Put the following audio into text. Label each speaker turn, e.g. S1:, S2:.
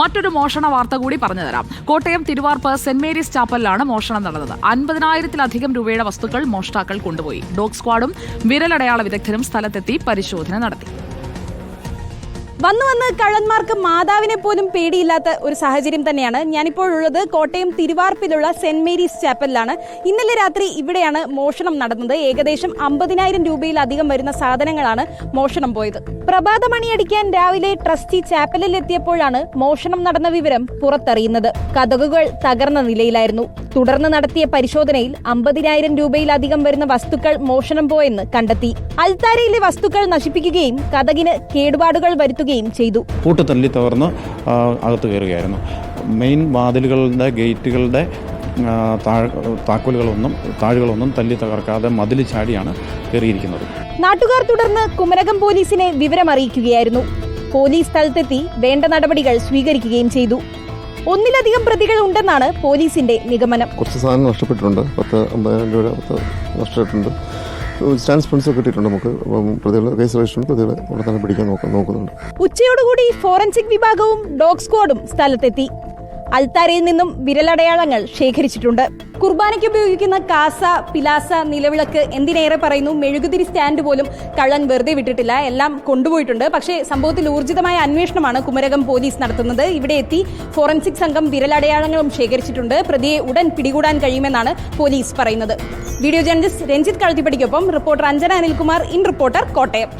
S1: മറ്റൊരു മോഷണ വാർത്ത കൂടി പറഞ്ഞുതരാം. കോട്ടയം തിരുവാർപ്പ് സെന്റ് മേരീസ് ചാപ്പലിലാണ് മോഷണം നടന്നത്. അൻപതിനായിരത്തിലധികം രൂപയുടെ വസ്തുക്കൾ മോഷ്ടാക്കൾ കൊണ്ടുപോയി. ഡോഗ് സ്ക്വാഡും വിരലടയാള വിദഗ്ധരും സ്ഥലത്തെത്തി പരിശോധന നടത്തി.
S2: വന്നു വന്ന് കള്ളന്മാർക്ക് മാതാവിനെ പോലും പേടിയില്ലാത്ത ഒരു സാഹചര്യം തന്നെയാണ് ഞാനിപ്പോൾ ഉള്ളത് കോട്ടയം തിരുവാർപ്പിലുള്ള സെന്റ് മേരീസ് ചാപ്പലിലാണ്. ഇന്നലെ രാത്രി ഇവിടെയാണ് മോഷണം നടന്നത്. ഏകദേശം അമ്പതിനായിരം രൂപയിലധികം വരുന്ന സാധനങ്ങളാണ് മോഷണം പോയത്. പ്രഭാത മണിയടിക്കാൻ രാവിലെ ട്രസ്റ്റി ചാപ്പലിൽ എത്തിയപ്പോഴാണ് മോഷണം നടന്ന വിവരം പുറത്തറിയുന്നത്. കഥകുകൾ തകർന്ന നിലയിലായിരുന്നു. തുടർന്ന് നടത്തിയ പരിശോധനയിൽ അമ്പതിനായിരം രൂപയിലധികം വരുന്ന വസ്തുക്കൾ മോഷണം പോയെന്ന് കണ്ടെത്തി. അൽത്താരയിലെ വസ്തുക്കൾ നശിപ്പിക്കുകയും കഥകിന് കേടുപാടുകൾ വരുത്തുകയും ചെയ്തു.
S3: പൂട്ട് തല്ലി തകർന്ന് അകത്ത് കയറുകയായിരുന്നു. മെയിൻ വാതിലുകളുടെ ഗേറ്റുകളുടെ താക്കോലുകളൊന്നും താഴുകളൊന്നും തല്ലി തകർക്കാതെ മതിൽ ചാടിയാണ് കയറിയിരിക്കുന്നത്.
S2: നാട്ടുകാർ തുടർന്ന് കുമരകം പോലീസിനെ വിവരമറിയിക്കുകയായിരുന്നു. പോലീസ് സ്ഥലത്തെത്തി വേണ്ട നടപടികൾ സ്വീകരിക്കുകയും ചെയ്തു. ഒന്നിലധികം പ്രതികൾ ഉണ്ടെന്നാണ് പോലീസിന്റെ നിഗമനം.
S4: കുറച്ച് സാധനം നഷ്ടപ്പെട്ടിട്ടുണ്ട്. പത്ത് അമ്പതിനായിരം രൂപ പത്ത് നഷ്ടപ്പെട്ടിട്ടുണ്ട്. സ്റ്റാൻഡ് സ്പൺസ് കിട്ടിയിട്ടുണ്ട് നമുക്ക്. പ്രതികളെ കേസ് രജിസ്റ്റർ പ്രതികളെ ഉടനെ തന്നെ പിടിക്കാൻ നോക്കുന്നുണ്ട്.
S2: ഉച്ചയോടുകൂടി ഫോറൻസിക് വിഭാഗവും ഡോഗ് സ്ക്വാഡും സ്ഥലത്തെത്തി. അൽത്താരയിൽ നിന്നും വിരലടയാളങ്ങൾ ശേഖരിച്ചിട്ടുണ്ട്. കുർബാനയ്ക്ക് ഉപയോഗിക്കുന്ന കാസ പിലാസ നിലവിളക്ക് എന്തിനേറെ പറയുന്നു? മെഴുകുതിരി സ്റ്റാൻഡ് പോലും കള്ളൻ വെറുതെ വിട്ടിട്ടില്ല. എല്ലാം കൊണ്ടുപോയിട്ടുണ്ട്. പക്ഷേ സംഭവത്തിൽ ഊർജിതമായ അന്വേഷണമാണ് കുമരകം പോലീസ് നടത്തുന്നത്. ഇവിടെ എത്തി ഫോറൻസിക് സംഘം വിരലടയാളങ്ങളും ശേഖരിച്ചിട്ടുണ്ട്. പ്രതിയെ ഉടൻ പിടികൂടാൻ കഴിയുമെന്നാണ് പോലീസ് പറയുന്നത്. Video journalist Ranjith കളത്തിപ്പടിക്കൊപ്പം reporter Anjana Anilkumar in reporter Kottayam.